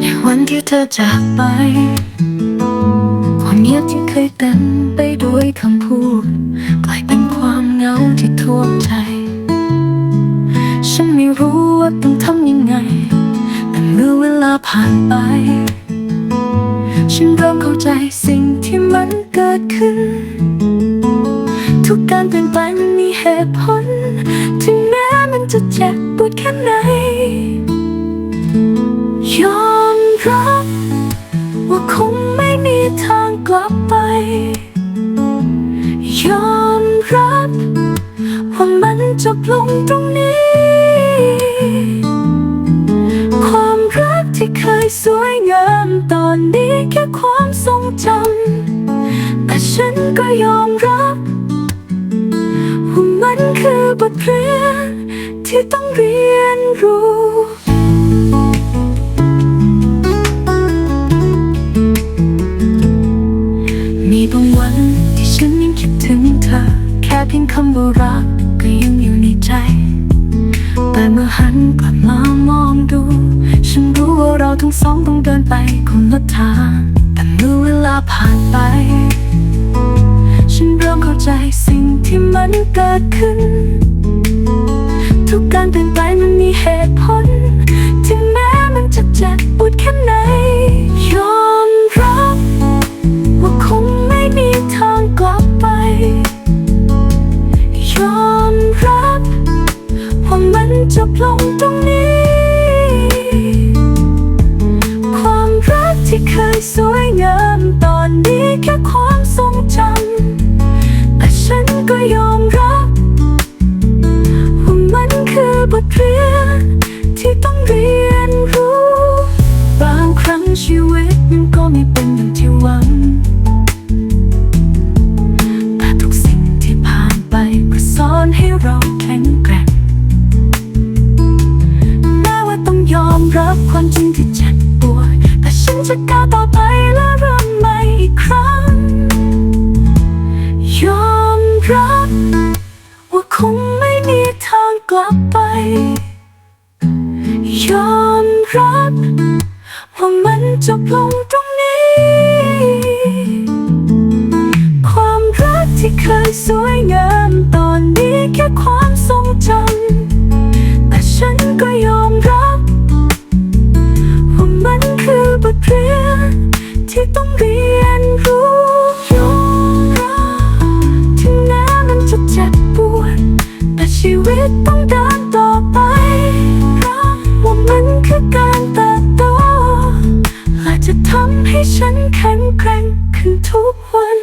ในวันที่เธอจากไป ความเงียบที่เคยเต็มไปด้วยคำพูด กลายเป็นความเหงาที่ท่วมใจ ฉันไม่รู้ว่าต้องทำยังไง แต่เมื่อเวลาผ่านไป ฉันเริ่มเข้าใจสิ่ง ปวดแค่ไหน ยอมรับ ว่าคงไม่มีทางกลับไป ยอมรับ ว่ามันจบลงตรงนี้ ความรักที่เคยสวยงามตอนนี้แค่ความทรงจำแต่ฉันก็ยอมรับ บทเรียนที่ต้องเรียนรู้มีบางวันที่ฉันยังคิดถึงเธอ แค่เพียงคำว่ารักก็ยังอยู่ในใจ แต่เมื่อหันกลับมามองดู ฉันรู้ว่าเราทั้งสองต้องเดินไปคนละทาง แต่เมื่อเวลาผ่านไป ฉันเริ่มเข้าใจสิ่งที่มันเกิดขึ้น เปลี่ยนไปมันมีเหตุผล ถึงแม้มันจะเจ็บปวดแค่ไหน ยอมรับ ว่าคงไม่มีทางกลับไป ยอมรับ ว่ามันจบลง รับความจริงที่เจ็บปวดแต่ฉันจะก้าวต่อไปและเริ่มใหม่อีกครั้ง ยอมรับ ว่าคงไม่มีทางกลับไป ยอมรับ ว่ามันจบลง ต้องเดินต่อไป เพราะว่ามันคือการเติบโตอาจจะทำให้ฉันแข็งแกร่งขึ้นทุกวัน